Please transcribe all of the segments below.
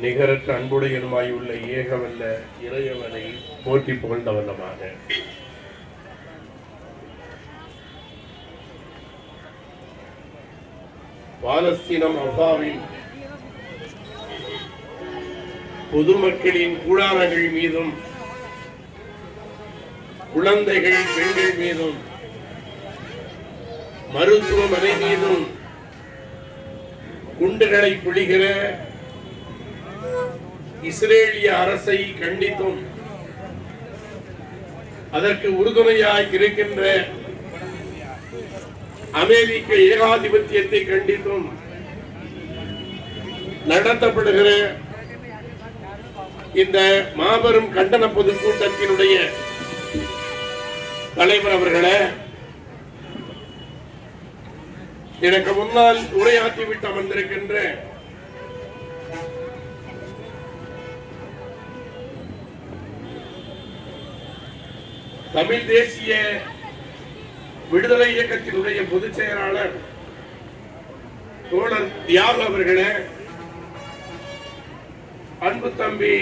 நிகரற்ற அன்புடையனுமாயுள்ள ஏகவல்ல இறையவனை போற்றி புகழ்ந்தவல்லமாக பாலஸ்தீனம் அசாவின் பொதுமக்களின் கூடாரங்கள் மீதும் குழந்தைகள் பெண்கள் மீதும் மருத்துவமனை மீதும் குண்டுகளை பொழிகிற இஸ்ரேலிய அரசை கண்டித்தும் அதற்கு உறுதுணையாய் இருக்கின்ற அமெரிக்க ஏகாதிபத்தியத்தை கண்டித்தும் நடத்தப்படுகிற இந்த மாபெரும் கண்டன பொதுக்கூட்டத்தினுடைய தலைவர் அவர்களே எனக்கு முன்னால் உரையாற்றிவிட்டு அமர்ந்திருக்கின்ற தமிழ் தேசிய விடுதலை இயக்கத்தினுடைய பொதுச் செயலாளர் தோழர் தியாகு அவர்களே அன்பு தம்பி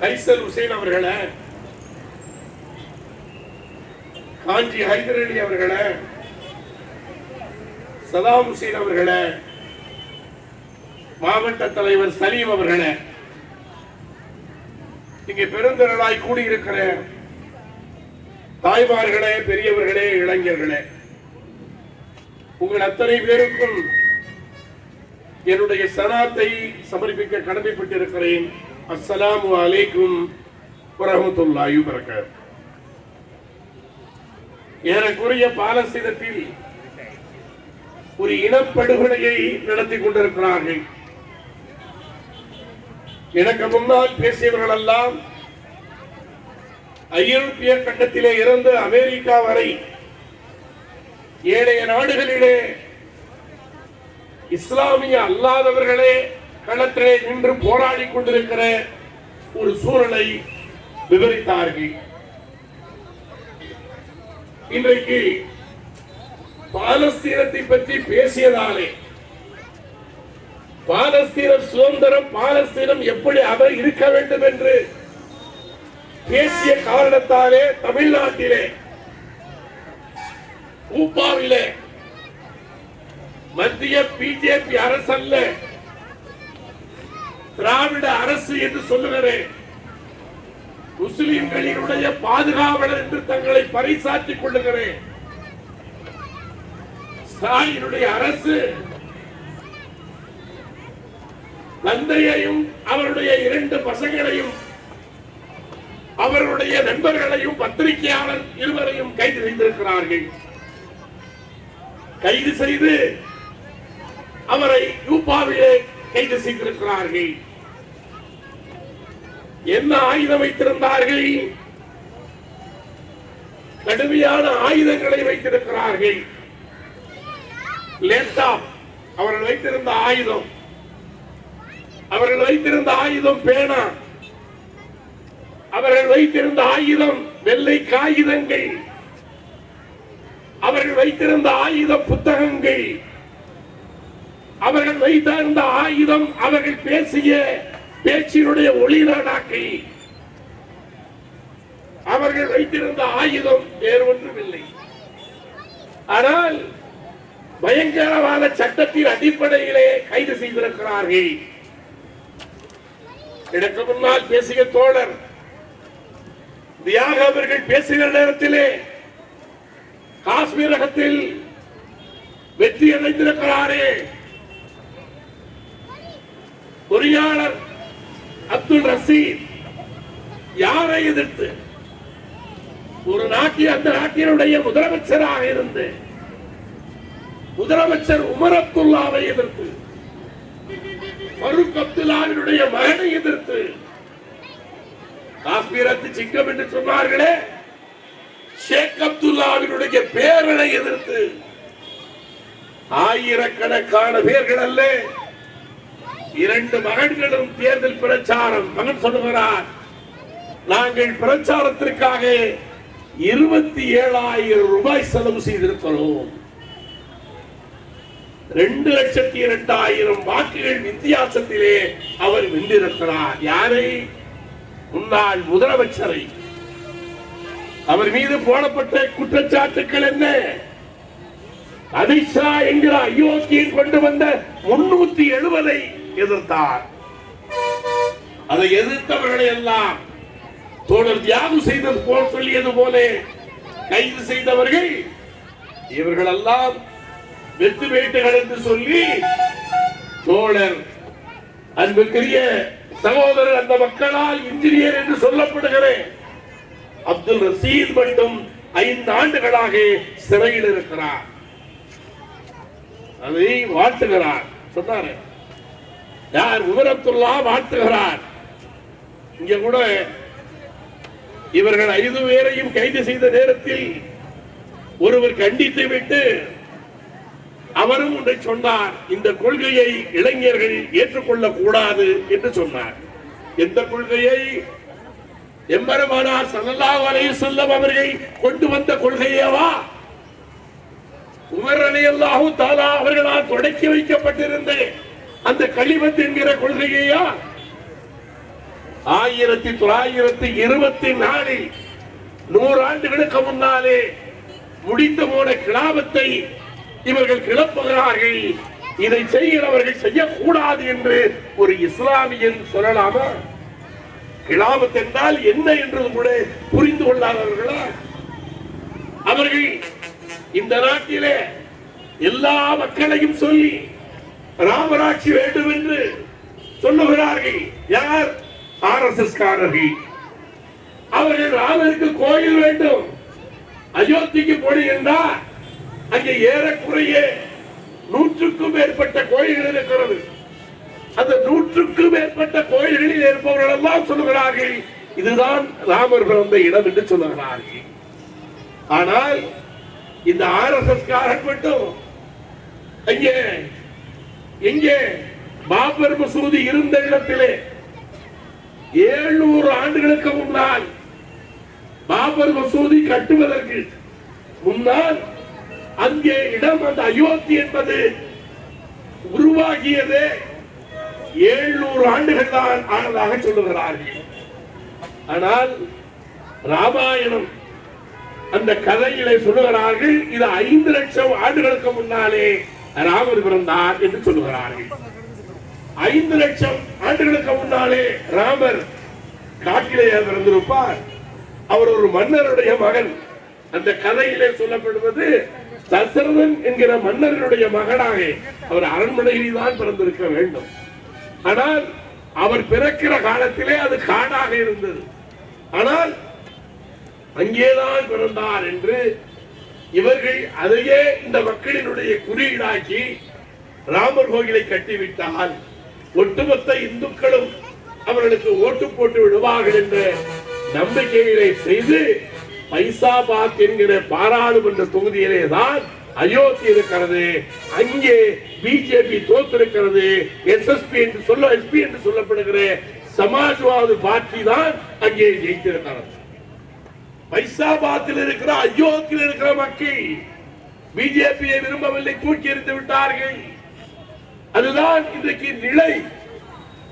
கைசல் ஹுசைன் அவர்களே காஞ்சி ஹைதர் அலி அவர்களே சதாம் ஹுசைன் அவர்களே மாவட்ட தலைவர் சலீம் அவர்களே இங்கே பெருந்திரளாய் கூடியிருக்கிற தாய்மார்களே பெரியவர்களே இளைஞர்களே உங்கள் அத்தனை பேருக்கும் என்னுடைய சனாத்தை சமர்ப்பிக்க கடமைப்பட்டிருக்கிறேன். அஸ்லாம் அலைக்கும் வரஹ்மத்துல்லாஹி வபரகாத்துஹு ஏறக்குறைய பாலஸ்தீனத்தில் ஒரு இனப்படுகொலையை நடத்தி கொண்டிருக்கிறார்கள். எனக்கு முன்னால் பேசியவர்கள் எல்லாம் ஐரோப்பிய கண்டத்திலே இருந்து அமெரிக்கா வரை ஏழைய நாடுகளிலே இஸ்லாமிய அல்லாதவர்களே களத்திலே நின்று போராடி கொண்டிருக்கிற ஒரு சூழலை விவரித்தார்கள். இன்றைக்கு பாலஸ்தீனத்தை பற்றி பேசியதாலே பாலஸ்தீன சுதந்திரம் பாலஸ்தீனம் எப்படி அவர் இருக்க வேண்டும் என்று பேசிய காரணத்தாலே தமிழ்நாட்டிலே ஊப்பாவிலே மத்திய பிஜேபி அரசல்ல திராவிட அரசு என்று சொல்லுகிறேன். முஸ்லிம்களினுடைய பாதுகாவலர் என்று தங்களை பறைசாற்றிக் கொள்ளுகிறேன். ஸ்டாலினுடைய அரசு தந்தையையும் அவருடைய இரண்டு பசங்களையும் அவர்களுடைய நண்பர்களையும் பத்திரிகையாளர் இருவரையும் கைது செய்திருக்கிறார்கள். கைது செய்து அவரை யூபாவிலே கைது செய்திருக்கிறார்கள். என்ன ஆயுதம் வைத்திருந்தார்கள்? கடுமையான ஆயுதங்களை வைத்திருக்கிறார்கள். லேப்டாப் அவர்கள் வைத்திருந்த ஆயுதம். அவர்கள் வைத்திருந்த ஆயுதம் பேனா. அவர்கள் வைத்திருந்த ஆயுதம் வெள்ளை காகிதங்கள். அவர்கள் வைத்திருந்த ஆயுத புத்தகங்கள். அவர்கள் வைத்திருந்த ஆயுதம் அவர்கள் பேசிய பேச்சினுடைய ஒளிநாடாக்கை அவர்கள் வைத்திருந்த ஆயுதம் வேறு ஒன்றுமில்லை. ஆனால் பயங்கரவாத சட்டத்தின் அடிப்படையிலே கைது செய்திருக்கிறார்கள். எனக்கு முன்னால் பேசிய தோழர் தியாக அவர்கள் பேசுகிற நேரத்திலே காஷ்மீரகத்தில் வெற்றி அடைந்திருக்கிறாரே. பொறியாளர் அப்துல் ரசீத் யாரை எதிர்த்து? ஒரு நாட்டில் அந்த நாட்டினுடைய முதலமைச்சராக இருந்து முதலமைச்சர் உமர் அப்துல்லாவை எதிர்த்து ஃபருக் அப்துல்லாவினுடைய மகனை எதிர்த்து காஷ்மீரத்து சிங்கம் என்று சொன்னார்களே. ஷேக் அப்துல்லாவினுடைய பேரனை எதிர்த்து ஆயிரக்கணக்கான பேர்கள் அல்ல இரண்டு மகன்களும் தேர்தல் பிரச்சாரம். மகன் சொல்லுகிறார் நாங்கள் பிரச்சாரத்திற்காக இருபத்தி ஏழாயிரம் ரூபாய் செலவு செய்திருக்கிறோம். ரெண்டு லட்சத்தி இரண்டாயிரம் வாக்குகள் வித்தியாசத்திலே அவர் வென்றிருக்கிறார். யாரை? முன்னாள் முதலமைச்சரை. அவர் மீது போடப்பட்ட குற்றச்சாட்டுக்கள் என்ன? அதிஷா என்கிற அயோக்கியன் கொண்டு வந்த முன்னூத்தி எழுபதை எதிர்த்தார். அதை எதிர்த்தவர்களை எல்லாம் தோழர் தியாகம் செய்தது போல் சொல்லியது போல கைது செய்தவர்கள் இவர்களெல்லாம் வெத்து வேட்டுகள் என்று சொல்லி தோழர் அன்புக்குரிய சகோதரர் அந்த மக்களால் இன்ஜினியர் என்று சொல்லப்படுகிறேன். அப்துல் ரசீத் மட்டும் ஐந்து ஆண்டுகளாக சிறையில் இருக்கிறார். அதை வாழ்த்துகிறார். சொன்னாரு. யார் உமரத்துல்லா வாழ்த்துகிறார். இங்க கூட இவர்கள் ஐந்து பேரையும் கைது செய்த நேரத்தில் ஒருவர் கண்டித்து விட்டு அவரும் ஒன்றை சொன்னார் இந்த கொள்கையை இளைஞர்கள் ஏற்றுக்கொள்ள கூடாது என்று சொன்னார். எந்த கொள்கையை? எம்பெருமானார் ஸல்லல்லாஹு வரை வஸல்லம் அவர்கள் கொண்டு வந்த கொள்கையவா? உமர் ரலியல்லாஹு தாலா அவர்களால் தொடக்கி வைக்கப்பட்டிருந்த அந்த கலிமத் என்கிற கொள்கையா ஆயிரத்தி தொள்ளாயிரத்தி இருபத்தி நாலில் நூறாண்டுகளுக்கு முன்னாலே முடித்து போன கிளாபத்தை இவர்கள் கிளப்புகிறார்கள். இதை செய்கிறவர்கள் செய்யக்கூடாது என்று ஒரு இஸ்லாமியன் சொல்லலாமா? கிளாபத் என்றால் என்ன என்று கூட புரிந்து கொள்ளாதவர்களா? அவர்கள் இந்த நாட்டிலே எல்லா மக்களையும் சொல்லி ராமராட்சி வேண்டும் என்று சொல்லுகிறார்கள். யார்? ஆர் எஸ் எஸ் காரர்கள் அவர்கள் ராமருக்கு கோயில் வேண்டும். அயோத்திக்கு போடுகின்றார் அங்கே ஏறக்குறைய நூற்றுக்கும் மேற்பட்ட கோயில்கள் இருக்கிறது. அந்த நூற்றுக்கும் மேற்பட்ட கோயில்களில் இருப்பவர்கள் எல்லாம் சொல்லுகிறார்கள் இதுதான் ராமர் பிறந்த இடம் என்று சொல்லுகிறார்கள். ஆனால் இந்த ஆர் எஸ் எஸ் காரன் மட்டும் அங்கே எங்கே பாபர் மசூதி இருந்த இடத்திலே ஏழுநூறு ஆண்டுகளுக்கு முன்னால் பாபர் மசூதி கட்டுவதற்கு முன்னால் அங்கே இடம் அந்த அயோத்தி என்பது உருவாகியது ஏழுநூறு ஆண்டுகள் தான் ஆனதாக சொல்லுகிறார்கள். ஆனால் ராமாயணம் அந்த கதையிலே சொல்லுகிறார்கள் இது ஐந்து லட்சம் ஆண்டுகளுக்கு முன்னாலே ராமர் பிறந்தார் என்று சொல்லுகிறார்கள். ஐந்து லட்சம் ஆண்டுகளுக்கு முன்னாலே ராமர் காட்டிலே பிறந்திருப்பார். அவர் ஒரு மன்னருடைய மகன். அந்த கதையிலே சொல்லப்படுவது தசரதன் என்கிற மன்னருடைய மகனாக அவர் அரண்மனையில் தான் பிறந்திருக்க வேண்டும். ஆனால் அவர் பிறக்கிற காலத்திலே அது காடாக இருந்தது. ஆனால் அங்கேதான் பிறந்தார் என்று இவர்கள் அதையே இந்த மக்களினுடைய குறியீடாக்கி ராமர் கோயிலை கட்டிவிட்டால் ஒட்டுமொத்த இந்துக்களும் அவர்களுக்கு ஓட்டு போட்டு விடுவார்கள் என்ற நம்பிக்கைகளை செய்து பைசாபாத் என்கிற பாராளுமன்ற தொகுதியிலே தான் அயோத்தி இருக்கிறது. அங்கே பிஜேபி தோத்திருக்கிறது. எஸ்எஸ்பி என்று சொல்ல எஸ்பி என்று சொல்லப்படுகிற சமாஜ்வாதி பார்ட்டி தான் அங்கே ஜெயித்திருக்கிறது. பைசாபாத்தில் இருக்கிற அயோத்தியில் இருக்கிற மக்கள் பிஜேபியை விரும்பவில்லை தூக்கி எறிந்து விட்டார்கள். அதுதான் இன்றைக்கு நிலை.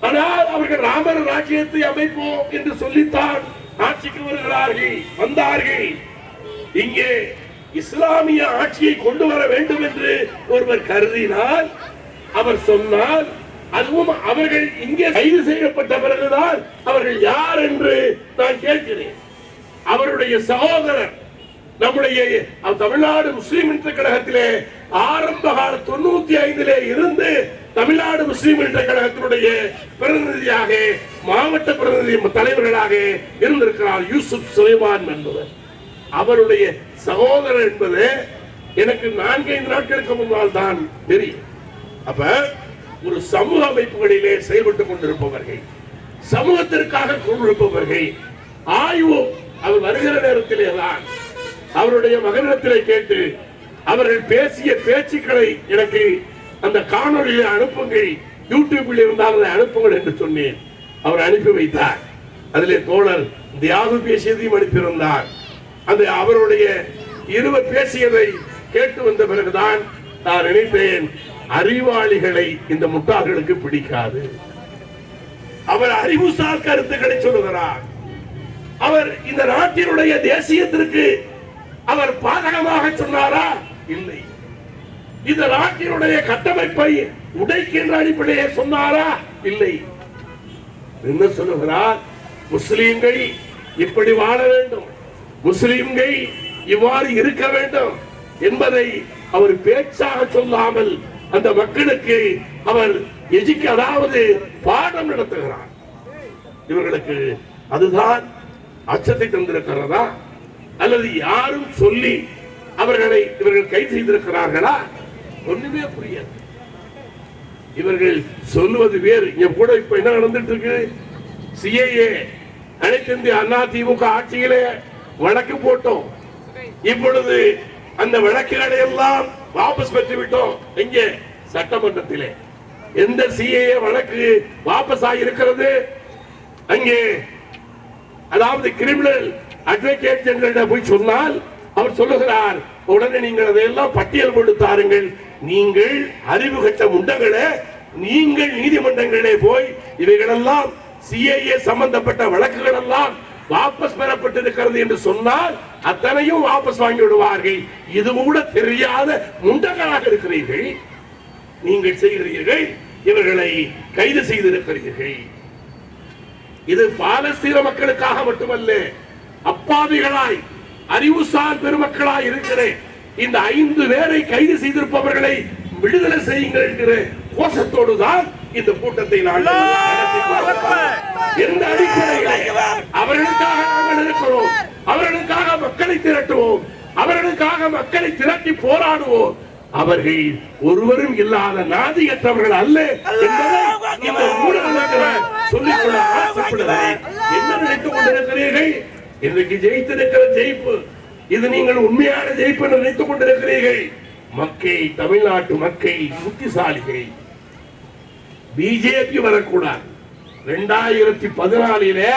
ஆனால் அவர்கள் ராமர் ராஜ்யத்தை அமைப்போம் என்று சொல்லித்தான் ஆட்சிக்கு வருகிறார்கள் வந்தார்கள். இங்கே இஸ்லாமிய ஆட்சியை கொண்டு வர வேண்டும் என்று ஒருவர் கருதினால் அவர் சொன்னால் அதுவும் அவர்கள் இங்கே கைது செய்யப்பட்ட பிறகுதான் அவர்கள் யார் என்று நான் கேட்கிறேன். அவருடைய சகோதரர் நம்முடைய தமிழ்நாடு முஸ்லிம் கழகத்திலே ஆரம்ப கால தொண்ணூத்தி ஐந்திலே இருந்து தமிழ்நாடு முஸ்லீம் இன்ற கழகத்தினுடைய பிரதிநிதியாக மாவட்ட பிரதிநிதி தலைவர்களாக இருந்திருக்கிறார் யூசுப் சுலைமான் என்பவர். அவருடைய சகோதரர் என்பது எனக்கு நான்கைந்து நாட்களுக்கு முன்னால் தான் தெரியும். அப்ப ஒரு சமூக அமைப்புகளிலே செயல்பட்டுக் கொண்டிருப்பவர்கள் சமூகத்திற்காக கொண்டிருப்பவர்கள் ஆய்வு அவர் வருகிற நேரத்திலே தான் அவருடைய மகனிடத்திலே கேட்டு அவர்கள் பேசிய பேச்சுக்களை எனக்கு அந்த காணொலியை அனுப்புங்கள். யூடியூபில் இருந்தால் அதை அனுப்புங்கள் என்று சொன்னேன். அவர் அனுப்பி வைத்தார். அதிலே தோழர் தியாகு பேசியதையும் அனுப்பியிருந்தார். அந்த அவருடைய இருவர் பேசியதை கேட்டு வந்த பிறகுதான் நான் நினைத்தேன் அறிவாளிகளை இந்த முட்டாள்களுக்கு பிடிக்காது. அவர் அறிவுசார் கருத்துக்களை சொல்லுகிறார். அவர் இந்த நாட்டினுடைய தேசியத்திற்கு அவர் பாதகமாக சொன்னாரா? இல்லை. இந்த நாட்டினுடைய கட்டமைப்பை உடைக்கின்ற அடிப்படையை சொன்னாரா? இல்லை. என்ன சொல்லுகிறார்? முஸ்லீம்கள் இப்படி வாழ வேண்டும். முஸ்லீம்கள் இவ்வாறு இருக்க வேண்டும் என்பதை அவர் பேச்சாக சொல்லாமல் அந்த மக்களுக்கு அவர் எஜிக்க அதாவது பாடம் நடத்துகிறார். இவர்களுக்கு அதுதான் அச்சத்தை தந்திருக்கிறதா? அல்லது யாரும் சொல்லி அவர்களை இவர்கள் கைது செய்திருக்கிறார்களா? ஒண்ணுமே புரியாது. இவர்கள் சொல்லுவது வேறு. இங்க கூட இப்ப என்ன நடந்துட்டு இருக்கு சிஏஏ அனைத்து இந்திய அண்ணா திமுக ஆட்சியிலே வழக்கு போட்டோம். இப்பொழுது அந்த வழக்குகளை எல்லாம் வாபஸ் பெற்று விட்டோம் எங்கே? சட்டமன்றத்திலே. எந்த சிஏஏ வழக்கு வாபஸ் ஆகியிருக்கிறது அங்கே அதாவது கிரிமினல் அட்வொகேட் ஜெனரல் போய் சொன்னால் அவர் சொல்லுகிறார் உடனே நீங்கள் அதையெல்லாம் பட்டியல் போட்டு தாருங்கள். நீங்கள் அறிவு கட்ட முண்டங்களை நீங்கள் நீதிமன்றங்களே போய் இவைகளெல்லாம் சிஏஏ சம்பந்தப்பட்ட வழக்குகள் எல்லாம் வாபஸ் பெறப்பட்டிருக்கிறது என்று சொன்னால் அத்தனையும் வாபஸ் வாங்கி விடுவார்கள். இது கூட தெரியாத முண்டங்களாக இருக்கிறீர்கள். நீங்கள் செய்கிறீர்கள் இவர்களை கைது செய்திருக்கிறீர்கள். இது பாலஸ்தீன மக்களுக்காக மட்டுமல்ல அப்பாவிகளாய் அறிவுசார் பெருமக்களாய் இருக்கிறேன். இந்த ஐந்து பேரை கைது செய்திருப்பவர்களை விடுதலை செய்யுங்கள் என்கிற கோஷத்தோடு தான் இந்த கூட்டத்தை நான் எந்த அடிப்படையிலே அவர்களுக்காக நாங்கள் இருக்கிறோம். அவர்களுக்காக மக்களை திரட்டுவோம். அவர்களுக்காக மக்களை திரட்டி போராடுவோம். அவர்கள் ஒருவரும் இல்லாத நாதியற்றவர்கள் அல்ல என்பதை இந்த ஊடகங்களுக்கு சொல்லிக்கொள்ள ஆசைப்படுகிறேன். என்ன நினைத்துக் கொண்டிருக்கிறீர்கள்? இன்றைக்கு ஜெயித்திருக்கிற ஜெயிப்பு இது நீங்கள் உண்மையான ஜெயிப்பு நினைத்துக் கொண்டிருக்கிறீர்கள். மக்கள் தமிழ்நாட்டு மக்கள் புத்திசாலிகள். பிஜேபி வரக்கூடாது. இரண்டாயிரத்தி பதினாலிலே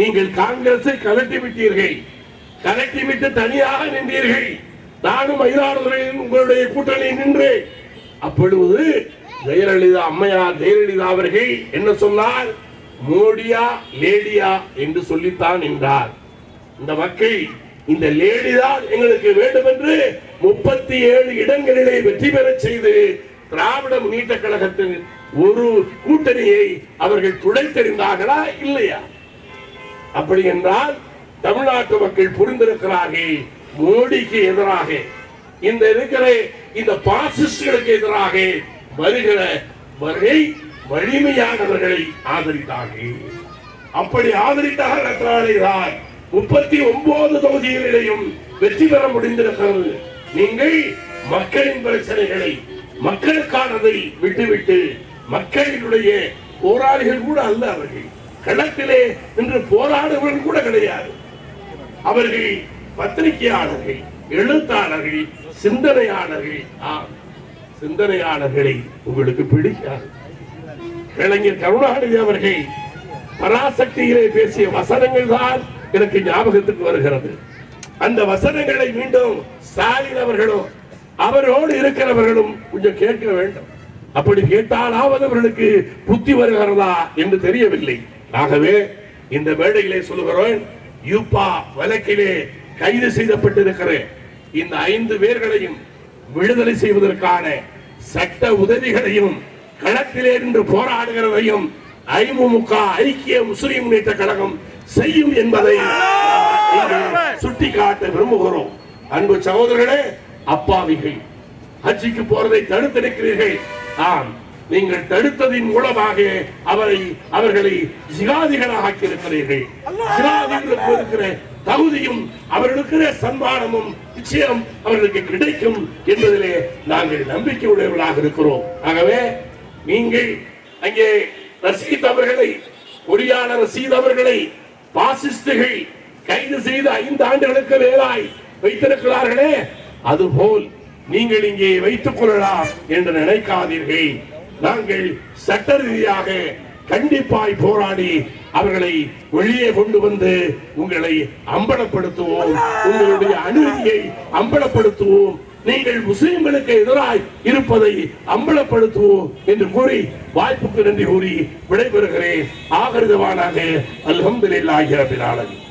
நீங்கள் காங்கிரஸை கலட்டி விட்டீர்கள். கலட்டி விட்டு தனியாக நின்றீர்கள். நானும் மயிலாடுதுறையில் உங்களுடைய கூட்டணி நின்று அப்பொழுது ஜெயலலிதா அம்மையார் ஜெயலலிதா அவர்கள் என்ன சொன்னார்? மோடியா லேடியா என்று சொல்லித்தான் நின்றார் இந்த மக்கள் இந்த லேடி தான் எங்களுக்கு வேண்டும் என்று முப்பத்தி ஏழு இடங்களிலே வெற்றி பெறச் செய்து திராவிட முன்னேற்ற கழகத்தின் ஒரு கூட்டணியை அவர்கள் துடைத்தெறிந்தார்களா இல்லையா? அப்படி என்றால் தமிழ்நாட்டு மக்கள் புரிந்திருக்கிறார்கள். மோடிக்கு எதிராக. இந்த இருக்கிற இந்த பாசிஸ்டுகளுக்கு எதிராக வருகிற வகை வலிமையானவர்களை ஆதரித்தார்கள். அப்படி ஆதரித்தார்கள் முப்பத்தி ஒன்பது தொகுதிகளிலேயும் வெற்றி பெற முடிந்திருக்கிறது. நீங்கள் மக்களின் பிரச்சனைகளை மக்களுக்கானதை விட்டுவிட்டு மக்களினுடைய போராளிகள் கூட அல்ல அவர்கள். களத்திலே நின்று போராடுவர்கள் கூட கிடையாது. அவர்கள் பத்திரிகையாளர்கள் எழுத்தாளர்கள் சிந்தனையாளர்கள். ஆம் சிந்தனையாளர்களை உங்களுக்கு பிடிக்காது. இளைஞர் கருணாநிதி அவர்கள் பராசக்தியிலே பேசிய வசனங்கள் தான் எனக்கு ஞாபகத்துக்கு வருகிறது. அந்த வசனங்களை மீண்டும் ஸ்டாலின் அவர்களும் அவரோடு இருக்கிறவர்களும் கொஞ்சம் கேட்க வேண்டும். அப்படி கேட்டாலாவது அவர்களுக்கு புத்தி வருகிறதா என்று தெரியவில்லை. ஆகவே இந்த மேடையிலே சொல்லுகிறோம் யூப்பா வழக்கிலே கைது செய்யப்பட்டிருக்கிற இந்த ஐந்து பேர்களையும் விடுதலை செய்வதற்கான சட்ட உதவிகளையும் களத்திலே நின்று போராடுகிறதையும் ஐமுக ஐக்கிய முஸ்லிம் முன்னேற்ற கழகம் செய்யும் என்பதை சுட்டிக்காட்ட விரும்புகிறோம். அன்பு சகோதரர்களே அப்பாவிகள் ஹஜ்ஜிக்கு போறதை தடுத்திருக்கிறீர்கள் ஆம் நீங்கள் தடுத்ததின் மூலமாக அவரை அவர்களை ஜிகாதிகளாக ஆக்கியிருக்கிறீர்கள். ஜிகாதிகளுக்கு இருக்கிற தகுதியும் அவர்களுக்கு சன்மானமும் நிச்சயம் அவர்களுக்கு கிடைக்கும் என்பதிலே நாங்கள் நம்பிக்கை உடையவர்களாக இருக்கிறோம். ஆகவே நீங்கள் அங்கே ரசீத் அவர்களை பொறியாளர் ரசீத் அவர்களை பாசிஸ்டுகள் கைது செய்து ஐந்து ஆண்டுகளுக்கு மேலாய் வைத்திருக்கிறார்களே அதுபோல் நீங்கள் இங்கே வைத்துக் கொள்ளலாம் என்று நினைக்காதீர்கள். நாங்கள் சட்ட ரீதியாக கண்டிப்பாய் போராடி அவர்களை வெளியே கொண்டு வந்து உங்களை அம்பலப்படுத்துவோம். உங்களுடைய அநீதியை அம்பலப்படுத்துவோம். நீங்கள் முஸ்லிம்களுக்கு எதிராய் இருப்பதை அம்பலப்படுத்துவோம் என்று கூறி வாய்ப்புக்கு நன்றி கூறி விடைபெறுகிறேன். ஆகிருதவானாக அல்ஹம்துலில்லாஹி ரபில் ஆலமீன்.